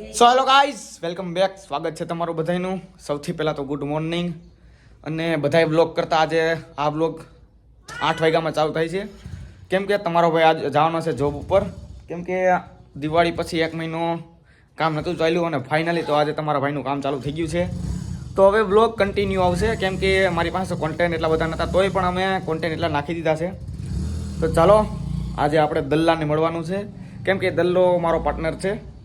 So hello guys welcome back સ્વાગત છે તમારું બધાનું સૌથી પહેલાં તો ગુડ મોર્નિંગ અને બધાએ બ્લોગ કરતાં આજે આ બ્લોગ આઠ વાગ્યામાં ચાલુ થાય છે. કેમ કે તમારો ભાઈ આજ જવાનો છે જોબ ઉપર. કેમ કે દિવાળી પછી એક મહિનો કામ નહોતું ચાલ્યું અને ફાઇનલી તો આજે તમારા ભાઈનું કામ ચાલુ થઈ ગયું છે. તો હવે બ્લોગ કન્ટિન્યુ આવશે. કેમ કે મારી પાસે કોન્ટેન્ટ એટલા બધા નહોતા તોય પણ અમે કોન્ટેન્ટ એટલા નાખી દીધા છે. તો ચાલો, આજે આપણે દલ્લાને મળવાનું છે. કેમ કે દલ્લો મારો પાર્ટનર છે.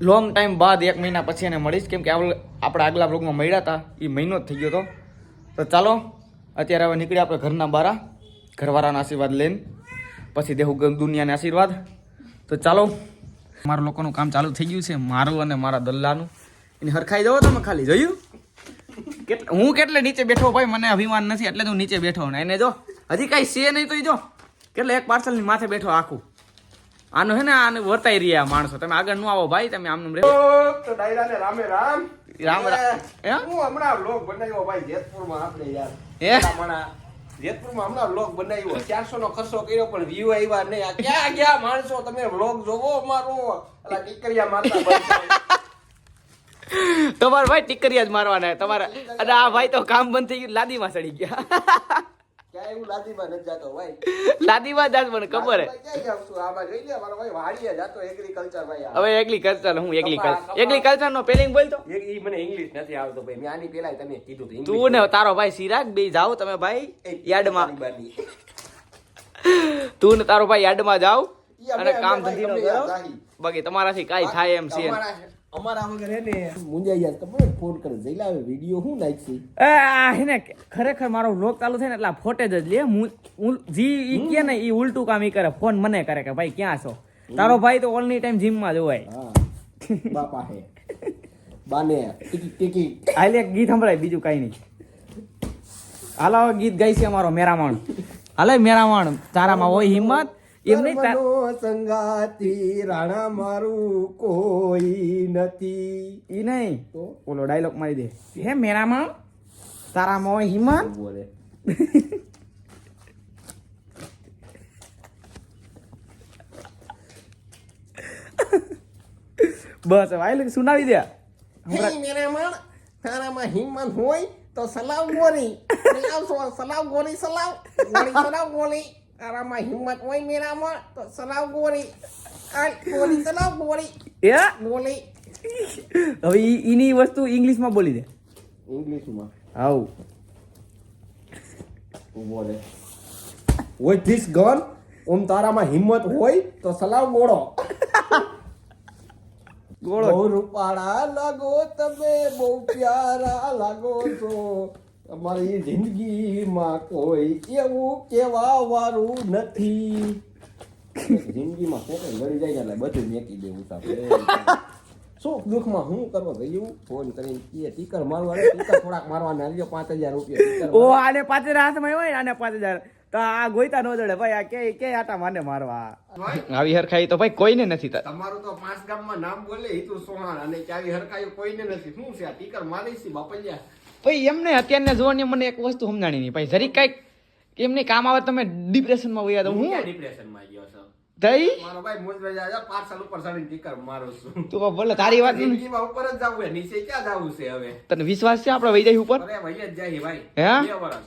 લોંગ ટાઈમ બાદ એક મહિના પછી એને મળીશ. કેમ કે આપણે આગલા બ્લોગમાં મળ્યા હતા. એ મહિનો જ થઈ ગયો હતો. તો ચાલો, અત્યારે હવે નીકળ્યા આપણે ઘરના બારા, ઘરવાળાના આશીર્વાદ લઈને. પછી દેહું દુનિયાને આશીર્વાદ. તો ચાલો, મારા લોકોનું કામ ચાલુ થઈ ગયું છે, મારું અને મારા દલ્લાનું. એને હરખાઈ જવો તમે ખાલી, જોયું? કેટલે હું કેટલે નીચે બેઠો ભાઈ, મને અભિમાન નથી, એટલે હું નીચે બેઠો ને. એને જો, હજી કાંઈ છે નહીં તો જો. કેટલે એક પાર્સલની માથે બેઠો આખું. આનું હે ને આને વર્તાઈ રહ્યા માણસો. તમે આગળનું આવો ભાઈ તમે આમનું તો ડાયરા ને રામે. રામ રામ રામ. હું? હમણાં બ્લોગ બનાવ્યો ભાઈ જેતપુરમાં આપણે યાર. હે? હમણાં જેતપુરમાં હમણાં બ્લોગ બનાવ્યો. ચારસો નો ખર્ચો કર્યો પણ વ્યૂ આવ્યા નહીં. આ ક્યાં ગયા માણસો? તમે બ્લોગ જોવો અમારો. અલા ટીકરિયા મારતા તમારે ભાઈ ટીકરિયા જ મારવાના તમારે અને આ ભાઈ તો કામ બંધ થઈ ગયું લાદીમાં ચડી ગયા. લાદીમાં જાતો મને ખબર. હવે એકલી કલ્ચર હું એકલી કલ્ચર એકલી કલ્ચર નો પેલિંગ તો. એક ઈ મને ઇંગ્લિશ નથી આવતો ભાઈ. મેં આની પેલા તમે કીધું તું ને તારો ભાઈ સિરાગ બે જાઓ તમે ભાઈ યાર્ડમાં. તું ને તારો ભાઈ યાર્ડમાં જાઓ અને કામ ધંધી બાકી તમારાથી કાંઈ થાય એમ છે. અમારા વગર હે ને મુંજાઈ જાય તમે ફોન કરે જઈલા હવે વિડિયો હું નાખી એ આ હે ને ખરેખર મારો વ્લોગ ચાલુ થાય ને એટલા ફોટેજ જ લે. હું જી ઈ કે ને ઈ ઉલટું કામ ઈ કરે. ફોન મને કરે કે ભાઈ ક્યાં છો? તારો ભાઈ તો ઓલની ટાઈમ જીમમાં જ હોય. બાપા હે. બાને ટીકી ટીકી ગીત સંભળાય બીજું કઈ નહીં. હાલો ગીત ગાય છે અમારો મેરામણ. હાલે મેરામણ. તારામાં હોય હિંમત એમ નહીં તા- ધર્મનો સંગાતી રાણા મારું કોઈ નથી ઈ નહીં તો ઓલો ડાયલોગ મારી દે હે મેરામણ તારામાં હોય હિંમત બોલે બસ હવે આઈ સુનાવી દે હે મેરામણ તારામાં હિંમત હોય તો સલાવ ગોરી સલાવ સો- સલાવ ગોરી સલાવ ગોરી સલાવ ગોરી તારામાં હિંમત હોય મેરામણ તો સલાવ આ ગોરી સલાવ ગોરી એ હવે એની વસ્તુ ઇંગ્લિશમાં બોલી દે ઇંગ્લિશમાં હાઉ બોલે with this ગન ઓમ તારામાં હિંમત હોય તો સલાવ ગોળો ગોળો બહુ રૂપાળા લાગો તમે બહુ પ્યારા લાગો છો તમારી જિંદગીમાં કોઈ એવું કેવા વાળું નથી. જિંદગીમાં કોકે લડી જાય એટલે બધું મેકી દેવું સાહેબ સુખ દુઃખમાં હું કરવા ગયું? ફોન કરીને કે ટીકર મારવા ટીકર થોડાક મારવાના લ્યો પાંચ હજાર રૂપિયા ઓ આને પાંચ હજાર હાથમાં હોય આને પાંચ હજાર. તો આ ગોઈતા નો જડે ભાઈ આ કે કે આટા માને મારવા? આવી હરખાઈ તો ભાઈ કોઈને નથી થતા. તમારું તો પાંચ ગામમાં નામ બોલે હિતુ સોહાણ. અને કે આવી હરખાઈ કોઈને નથી. શું છે આ ટીકર મારી છે બાપલિયા? ભાઈ એમને અત્યારના જોવાની મને એક વસ્તુ સમજાણી નહીં. ભાઈ જરી કંઈક એમને કામ આવે તમે ડિપ્રેશનમાં વયા તો હું? ડિપ્રેશનમાં ગયો છું? થઈ મારો ભાઈ મોજ જા પાર્સલ ઉપર ચડીને ટીકર મારું છું. તું ભલે તારી વાત. જિંદગીમાં ઉપર જ જવું છે નીચે ક્યાં જવું છે હવે? તને વિશ્વાસ છે આપણે વહી ઉપર? અરે જ જાય ભાઈ. હે? બે વર્ષ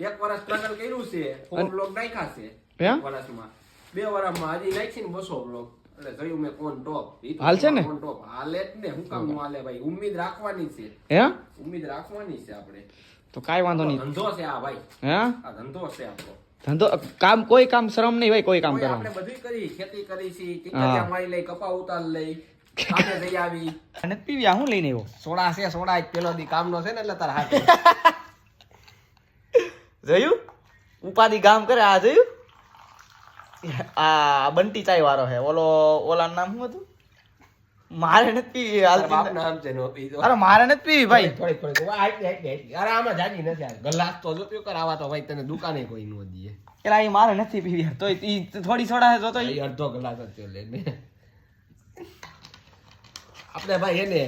એક વર્ષ સ્ટ્રગલ કર્યું છે ફોર નાખ્યા છે હે? વર્ષમાં બે વર્ષમાં હજી નાખી ને બસો બ્લોક એટલે જોયું મેં કોણ ટોપ હાલશે ને? કોણ ટોપ હાલે જ ને. હું કામ હાલે ભાઈ? ઉમ્મીદ રાખવાની છે. હે? ઉમ્મીદ રાખવાની છે આપણે. તો કાંઈ વાંધો નહીં. ધંધો છે આ ભાઈ. હે? આ ધંધો છે આપણો. ધંધો કામ કોઈ કામ શરમ નહીં ભાઈ કોઈ કામ કોઈ આપણે બધું કરી ખેતી કરી છે હા. મારી લઈ કપા ઉતાર લઈ આપણે જઈ આવી. અને પીવ્યા હું લઈને આવ્યો? સોડા છે સોડા એક પેલો દી કામનો છે ને એટલે તારા હાથે. જોયું? ઉપાધિ કામ કરે આ જોયું? આ બંટી ચાય વાળો હે ઓલો ઓલા નામ શું હતું? મારે નથી પીવી હાલતી બાપના છે નો પીધો અરે મારે નથી પીવી ભાઈ. થોડી થોડી અરે આમાં જાજી નથી ગલાસ તો જો પીયો કરાવા તો ભાઈ તને દુકાને કોઈ નો દીએ એલા એ મારે નથી પીવી તો તોય ઈ થોડી સોડા હે તો અડધો ગ્લાસ જ લે આપણે ભાઈ એને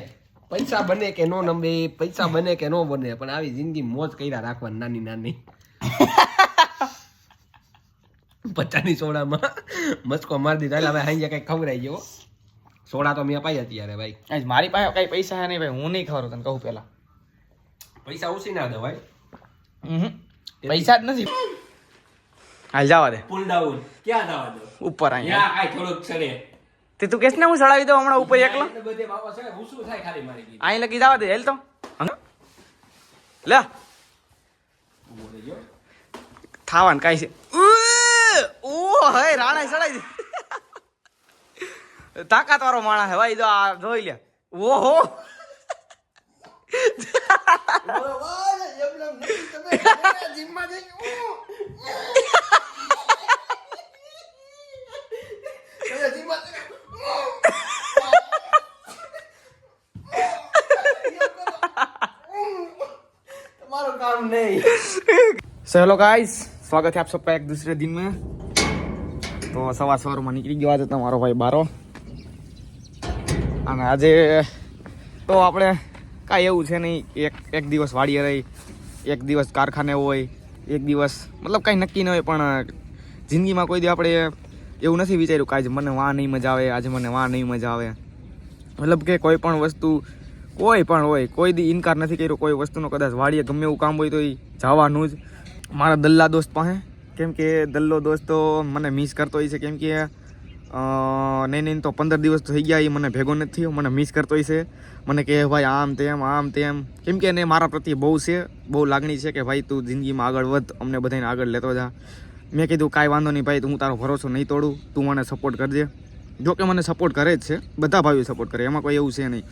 પૈસા બને કે નો નંબે પૈસા બને કે નો બને પણ આવી જિંદગી મોજ કર્યા રાખવાની નાની નાની. પચાની સોડામાં. મસ્કો મારી દીધા. એટલે હવે હાઈ ખબર ખવડાઈ ગયો. સોડા તો મેં અપાઈ અત્યારે ભાઈ. આજ મારી પાસે કઈ પૈસા નહીં ભાઈ. હું નહીં ખબર તને કહું પેલા પૈસા ઓછી ના દો ભાઈ. પૈસા જ નથી. હાલ જવા દે. પુલ ડાઉન ક્યાં જવા દો? ઉપર અહીંયા. યા થોડોક ચડે. તે તું કેસ ને હું ચડાવી દઉં હમણાં ઉપર એકલો? બધે બાબા છે. ઊંચું થાય ખાલી મારી ગઈ અહીં લગી જવા દે હેલ તો. હં? લે. થાવાન. કાંઈ છે! ઓ હે રાણા ચડાવી દે તાકાત વાળો માણસ હે ભાઈ જો આ જોઈ લે ઓહો તમારું કામ નહીં સો હેલો ગાઈસ સ્વાગત है आप सबका एक दूसरे दिन में તો સવાર સવારમાં નીકળી ગયો આજે તમારો ભાઈ બારો. અને આજે તો આપણે કાંઈ એવું છે નહીં એક એક દિવસ વાડીએ રહી, એક દિવસ કારખાને હોય, એક દિવસ મતલબ કાંઈ નક્કી ન હોય, પણ જિંદગીમાં કોઈ દી આપણે એવું નથી વિચાર્યું કે આજે મને વાં નહીં મજા આવે, આજે મને વાં નહીં મજા આવે. મતલબ કે કોઈ પણ વસ્તુ, કોઈ પણ હોય, કોઈ દી ઇનકાર નથી કર્યો, કોઈ વસ્તુનો કદાચ વાડીએ ગમે એવું કામ હોય તો એ જવાનું જ. મારા દલ્લા દોસ્ત પાસે કેમ કે દલ્લો દોસ્તો મને મિસ કરતો હોય છે. કેમ કે નહીં નહીં, તો પંદર દિવસ થઈ ગયા, એ મને ભેગો નથી થયો, મને મિસ કરતો હોય છે. મને કહે ભાઈ, આમ તેમ આમ તેમ. કેમ કે એને મારા પ્રત્યે બહુ છે, બહુ લાગણી છે કે, ભાઈ, તું જિંદગીમાં આગળ વધ, અમને બધાને આગળ લેતો જા. મેં કીધું, કાંઈ વાંધો નહીં, ભાઈ હું તારો ભરોસો નહીં તોડું, તું મને સપોર્ટ કરજે. જો કે મને સપોર્ટ કરે જ છે, બધા ભાઈઓ સપોર્ટ કરે, એમાં કોઈ એવું છે નહીં.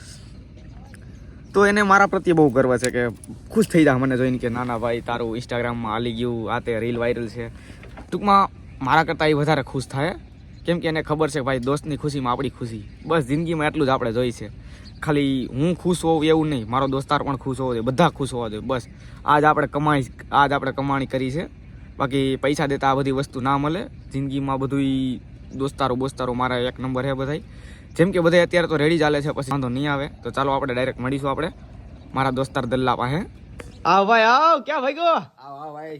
તો એને મારા પ્રત્યે બહુ ગર્વ છે કે ખુશ થઈ જા મને જોઈને કે ના ના ભાઈ, તારું ઇન્સ્ટાગ્રામમાં હાલી ગયું, આ તે રીલ વાયરલ છે. ટૂંકમાં મારા કરતાં એ વધારે ખુશ થાય. કેમ કે એને ખબર છે ભાઈ દોસ્તની ખુશીમાં આપણી ખુશી. બસ જિંદગીમાં એટલું જ આપણે જોઈ છે. ખાલી હું ખુશ હોઉં એવું નહીં, મારો દોસ્તાર પણ ખુશ હોવો જોઈએ, બધા ખુશ હોવા જોઈએ, બસ. આજ આપણે કમાણી આજ આપણે કમાણી કરી છે. બાકી પૈસા દેતા આ બધી વસ્તુ ના મળે. જિંદગીમાં બધું દોસ્તારો બોસ્તારો મારા એક નંબર છે બધાય. જેમ કે બધા અત્યારે તો રેડી ચાલે છે પછી વાંધો નહીં આવે. તો ચાલો આપણે ડાયરેક્ટ મળીશું આપણે. મારા દોસ્તાર દલ્લા પાસે. આવ ભાઈ આવ. ક્યાં ભાઈ ગો? આવ આવ ભાઈ.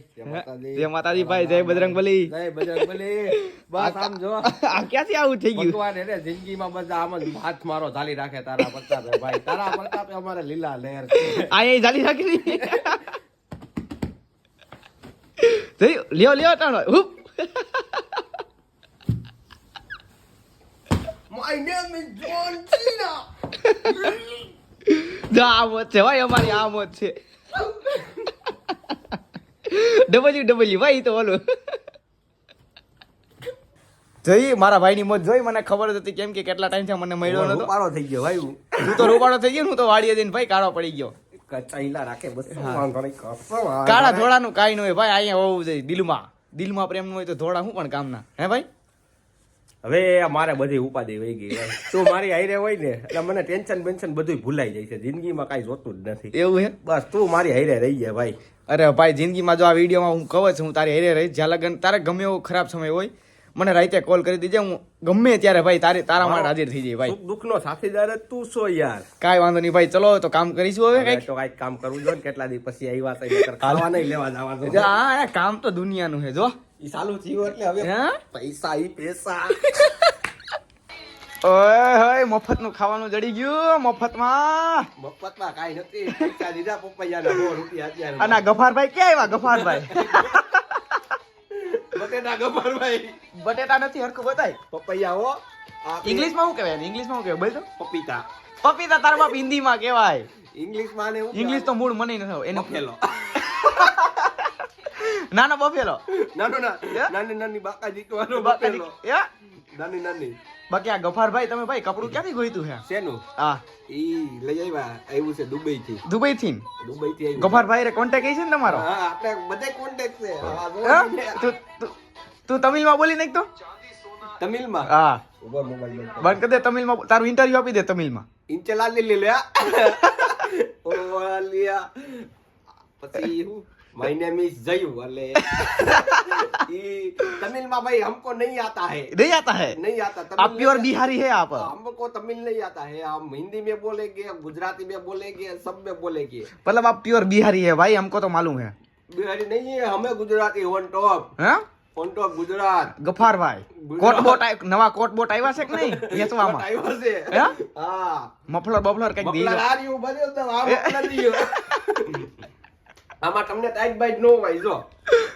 જય માતાજી. ભાઈ જય બજરંગબલી જય બજરંગબલી. બસ આમ જો. આ ક્યાંથી આવું થઈ ગયું? ભગવાન એને જિંદગીમાં બધા આમ જ હાથ મારો ઝાલી રાખે તારા પ્રતાપે ભાઈ. તારા પ્રતાપે અમારે લીલા લહેર આ એ જાલી રાખી જઈ લ્યો લ્યો ટાણો. હુપ. જો આ મોત છે ભાઈ અમારી આ મોત છે. ડબલ્યુ ડબલ્યુ ભાઈ તો ઓલું. જોઈ મારા ભાઈની મોત જોઈ મને ખબર જ હતી કેમ કે કેટલા ટાઈમ છે મને મળ્યો નતો. રૂપાળો થઈ ગયો ભાઈ હું. તો રૂપાળો થઈ ગયો હું તો વાડીએ જઈને ભાઈ કાળો પડી ગયો. કચાઈલા રાખે બસ કાળા ધોળાનું કાઈ ન હોય ભાઈ અહીંયા હોવું જોઈએ દિલમાં. દિલમાં પ્રેમ ન હોય તો ધોળા હું પણ કામના. હે ભાઈ? હવે મારે બધી ઉપાધિ વહી ગઈ. તું મારી હારે હોય ને એટલે મને ટેન્શન બેન્શન બધું ભૂલાઈ જાય છે. જિંદગીમાં કાંઈ જોતું જ નથી. એવું હે બસ તું મારી હારે રહી જાય ભાઈ. અરે ભાઈ જિંદગીમાં જો આ વિડીયોમાં હું કહું છું હું તારી હાઈરે રહીશ. જ્યાં લગન તારે ગમે એવો ખરાબ સમય હોય મને રાતે કોલ કરી દેજે. હું ગમે ત્યારે ભાઈ તારે તારા માટે હાજર થઈ જાય ભાઈ. દુઃખનો સાથીદાર જ તું છો યાર. કાંઈ વાંધો નહીં ભાઈ ચલો તો કામ કરીશું હવે કઈ તો કાંઈક કામ કરવું જોઈએ ને કેટલા દિવસ પછી આવી વાત ખાવા નહીં લેવા જવાનું. હા કામ તો દુનિયાનું છે જો. ઈ ચાલુ થયું એટલે હવે પૈસા ઈ પૈસા. ઓય હોય મફતનું ખાવાનું જડી ગયું મફતમાં. મફતમાં કઈ નથી. પૈસા દીધા પપૈયાના સો રૂપિયા અત્યારે. અને ગફારભાઈ ક્યાં આવ્યા? ગફારભાઈ. બટેટા ગફારભાઈ. બટેટા નથી હરખું બતાય. પપૈયા હો ઇંગ્લિશ ઇંગ્લિશમાં શું કહેવાય ઇંગ્લિશમાં શું કહેવાય? બોલ તો. પપીતા. પપીતા તારમાં બાપ હિન્દીમાં કહેવાય. ઇંગ્લિશમાં ને હું ઇંગ્લિશ તો મૂળ મને નથી એનો બફેલો નાનો બફેલો. નાનો ના હે? નાની નાની બાકાજી કહેવાનો બફેલો. હે? નાની નાની. બાકી આ ગફારભાઈ તમે ભાઈ કપડું ક્યાંથી ગોઈતું છે શેનું? આ ઈ લઈ આવ્યા આવ્યું છે દુબઈ થી દુબઈ થી દુબઈ થી આવ્યું ગફારભાઈ રે કોન્ટેક્ટ છે ને તમારો? હા આપણે બધા કોન્ટેક્ટ છે. હા? તું તમિલમાં બોલી નાખ તો. તમિલમાં? હા. બંધ કર. દે તમિલમાં. તારું ઇન્ટરવ્યુ આપી દે તમિલમાં. ઇન્ચલા લીલી લે ઓલિયા. પછી હું? માય નેમ ઇઝ જયુ એટલે ઈ તમિલમાં ભાઈ हमको नहीं आता है नहीं आता है नहीं आता तमिल आप प्योर नहीं- बिहारी है आप हमको तमिल नहीं आता है हम हिंदी में बोलेंगे गुजराती में बोलेंगे सब में बोलेंगे मतलब आप प्योर बिहारी है भाई हमको तो मालूम है बिहारी नहीं है हमें गुजराती वन टॉप हैं ફોન્ટો ગુજરાત ગફારભાઈ કોટ બોટ આવ- નવા કોટ બોટ આવ્યા છે કે નહીં વેચવામાં આવ્યો છે હે? હા મફલર બફલર કઈક મફલર દીધો આ રહ્યું ભર્યો તો આ મફલર રહ્યું. આમાં તમને ટાઈટ બાઈટ નો હોય જો.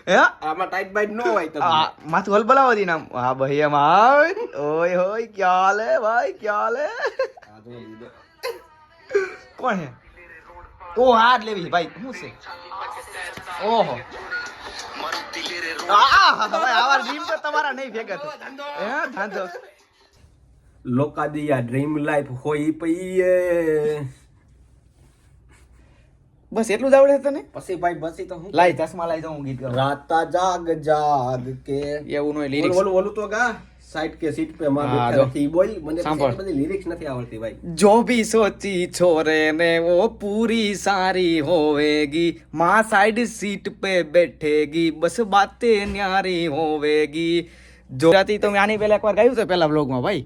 હે? આમાં ટાઈટ બાઈટ નો હોય તમને. આ માથું હલબલાવો દી નામ. હા ભાઈ એમ આવ ઓય હોય ક્યાં હે ભાઈ ક્યાં આ લીધો. કોણ હે? ઓ હાથ લેવી ભાઈ શું છે? ઓહો. આ આવા ડ્રીમ તો તમારા નહીં ભેગા હે ધંધો. લોકાદિયા ડ્રીમ લાઈફ હોય પઈએ બસ એટલું જ આવડે તને? પછી ભાઈ પછી તો હું લાઈ ચશ્મા લાઈ જાઉં ગીત ગાઉં. રાતા જાગ જાગ કે એવું નો લિરિક્સ ઓલું ઓલું તો ગા. સાઈડ કે સીટ પે માં બેઠા થી બોલ. મને બધી લિરિક્સ નથી આવડતી ભાઈ. જો ભી સોચી છોરે ને વો પૂરી સારી હોવેગી માં સાઈડ સીટ પે બેઠેગી બસ બાતે ન્યારી હોવેગી. ગુજરાતી તો મેં આની પહેલા એકવાર ગાયું છે પહેલા બ્લોગમાં ભાઈ?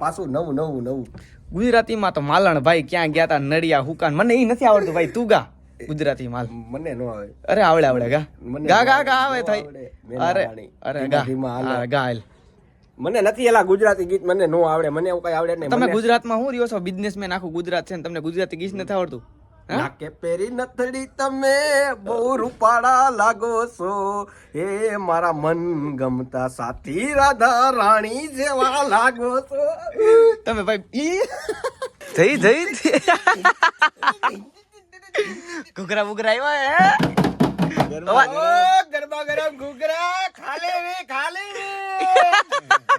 પાછું નવું નવું નવું. ગુજરાતીમાં તો માલણ ભાઈ ક્યાં ગયા તા નડિયા હુકાન. મને એ નથી આવડતું ભાઈ. તું ગા. ગુજરાતી માલ. મને નો આવે. અરે આવડે આવડે ગા. ગા ગા ગા આવે થઈ અરે અરે ગા. ધીમા હાલે. હા, ગા હાલ. મને નથી એલા ગુજરાતી ગીત મને નો આવડે મને એવું કઈ આવડે નહીં. તમે ગુજરાતમાં શું રહ્યો છો? બિઝનેસમેન આખું ગુજરાત છે ને તમને ગુજરાતી ગીત નથી આવડતું? હા? નાકે પેરી નથડી તમે બહુ રૂપાળા લાગો છો. એ મારા મન ગમતા સાથી રાધા રાણી જેવા લાગો છો. તમે ભાઈ જઈ જઈ ઘૂઘરા બુઘરા આવ્યા હે? ગરબા ગરમ. ઘૂઘરા ખાલે વે ખાલે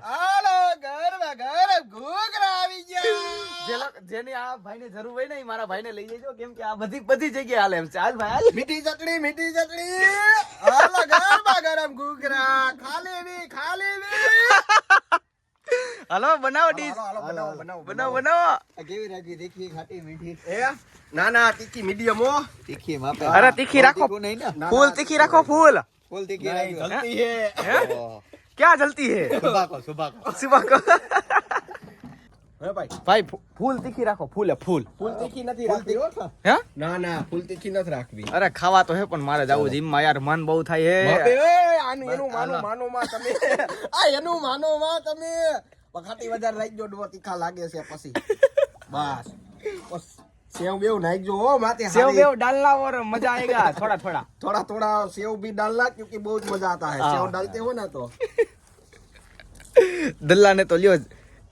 હાલો ગરબા ગરમ ઘૂઘરા આવી ગયા. જેની આ ભાઈને જરૂર હોય ને મારા ભાઈને લઈ જજો કેમ કે આ બધી બધી જગ્યાએ હાલે એમ છે. હાલ ભાઈ હાલ. મીઠી ચટણી મીઠી ચટણી હાલો ગરબા ગરમ ઘૂઘરા ખાલે વે ખાલે વે. હાલો બનાવો ડીશ. હાલો, હાલો, બનાવો, બનાવો, બનાવો બનાવો. કેવી રાખી? દેખી ખાટી મીઠી. એ ના ના તીખી મીડિયમ હો. તીખી માપે. અરે તીખી રાખો. તીખું નહીં ને? ના, ફૂલ ના, તીખી રાખો ફૂલ. ફૂલ તીખી નહીં, રાખી જલતી હે? ઓહ. ક્યાં જલતી હે? સુબાકો સુબાકો સુબહ કો હે ભાઈ. ભાઈ ફૂ- ફૂલ તીખી રાખો ફૂલે ફૂલ. ફૂલ તીખી નથી રાખવી હો. હે? ના ના ફૂલ તીખી નથી રાખવી. અરે ખાવા તો હે પણ મારે જવું જીમમાં યાર મન બહુ થાય બાપે, હે એ, આનું એનું માનો માનો માં તમે. આ એનું માનો માં તમે. વખતી વધારે રાખજો ડો તીખા લાગે છે પછી. બસ. સેવ બેવ નાખજો હો માથે સેવ બેવ ડાલના ઓર મજા આएगा થોડા થોડા. થોડા થોડા સેવ ભી ડાલના ક્યોંકि બહુ જ મજા आता है સેવ ડાલતે હો ના તો. દલ્લા ને તો લ્યો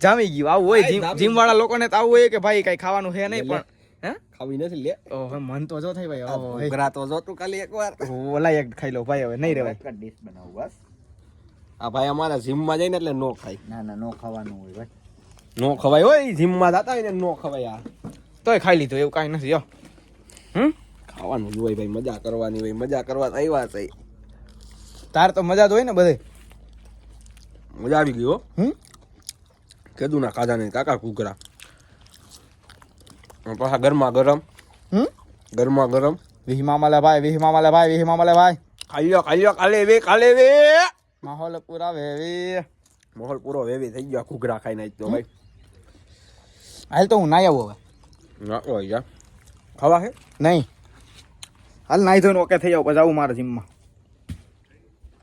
જામી ગયો. આવું હોય જીમ જીમ વાળા લોકોને તો આવું હોય કે ભાઈ કઈ ખાવાનું છે નહીં પણ હે? ખાવી નથી લે. ઓહે મન તો જો થઈ ભાઈ ઓહે ઘરા તો જો તું ખાલી એકવાર. ઓલા એક ખાઈ લો ભાઈ હવે નહીં રેવાય. એક ડીશ બનાવું બસ. આ ભાઈ અમારા જીમમાં જઈને એટલે નો ખાય. ના ના નો ખાવાનું હોય ભાઈ. નો ખવાય હોય જીમમાં જતા હોય ને નો ખવાય આ. તોય ખાઈ લીધું એવું કાંઈ નથી હમ? ખાવાનું જ હોય ભાઈ મજા કરવાની હોય મજા કરવા આવ્યા છે. તાર તો મજા જ હોય ને બધે. મજા આવી ગઈ હો. હમ? કેદું ના ખાધા નહીં કાકા કુકરા પાછા ગરમા ગરમ. હમ? ગરમા ગરમ. વિહીમા મલે ભાઈ વિહીમા મલે ભાઈ વિહીમા મલે ભાઈ. ખાઈ લો ખાઈ લો કાલે વે કાલે વે. માહોલ પૂરા વેવી. માહોલ પૂરો વેવી થઈ ગયો ઘૂઘરા ખાઈ નાખ તો ભાઈ. હાલ તો હું નાઈ આવું હવે. ના જા. ખાવા હે? નહીં. હાલ નાઈ ધોઈને ઓકે થઈ જાવ પછી આવું મારા જીમમાં.